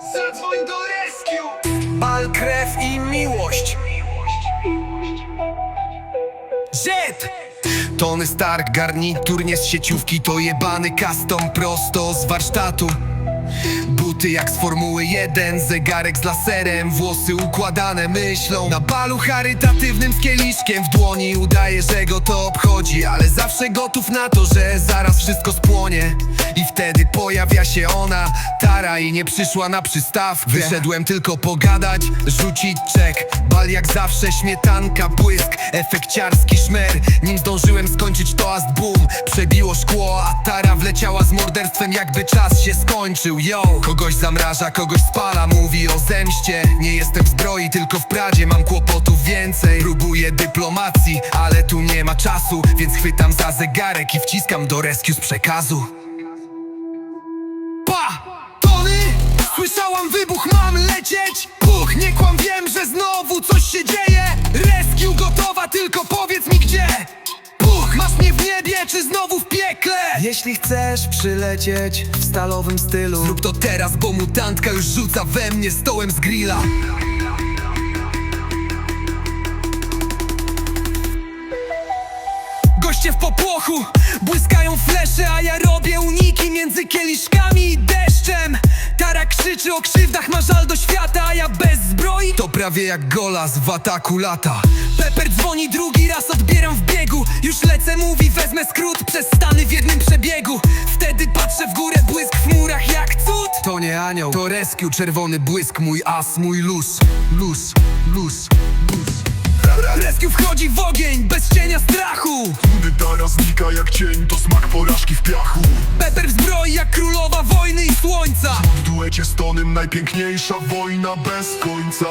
Zadzwoń do rescue! Bal, krew i miłość Jet! Tony Stark, garnitur nie z sieciówki To jebany custom prosto z warsztatu Buty jak z Formuły 1, zegarek z laserem Włosy układane myślą Na balu charytatywnym z kieliszkiem. W dłoni Udaje, że go to obchodzi Ale zawsze gotów na to, że zaraz wszystko spłonie. I wtedy pojawia się ona Tara i nie przyszła na przystawkę. Wyszedłem tylko pogadać, rzucić czek. Bal jak zawsze, śmietanka, błysk Efekciarski szmer. Nim zdążyłem skończyć toast boom. Przebiło szkło, a Tara wleciała z morderstwem Jakby czas się skończył, yo. Kogoś zamraża, kogoś spala, mówi o zemście Nie jestem w zbroi, tylko w pradzie Mam kłopotów więcej Próbuję dyplomacji, ale tu nie ma czasu Więc chwytam za zegarek i wciskam do rescue z przekazu Pa! Tony! Słyszałam wybuch, mam lecieć! Puch, nie kłam, wiem, że znowu coś się dzieje Rescue gotowa, tylko powiedz czy znowu w piekle? Jeśli chcesz przylecieć w stalowym stylu Zrób to teraz, bo mutantka już rzuca we mnie stołem z grilla. Goście w popłochu Błyskają flesze, a ja robię uniki Między kieliszkami i deszczem. Tara krzyczy o krzywdach, ma żal do świata A ja bez zbroi. To prawie jak golas w ataku lata Pepper dzwoni drugi raz, odbieram w biegu. Już lecę, mówi, wezmę skrót Przez Stany w jednym przebiegu. Wtedy patrzę w górę, błysk w murach jak cud. To nie anioł, to rescue, czerwony błysk Mój as, mój luz, luz, luz, luz. Rescue wchodzi w ogień, bez cienia strachu. Gdy Tara znika jak cień, to smak porażki w piachu. Pepper w zbroi jak królowa wojny i słońca. W duecie z Tonym najpiękniejsza wojna bez końca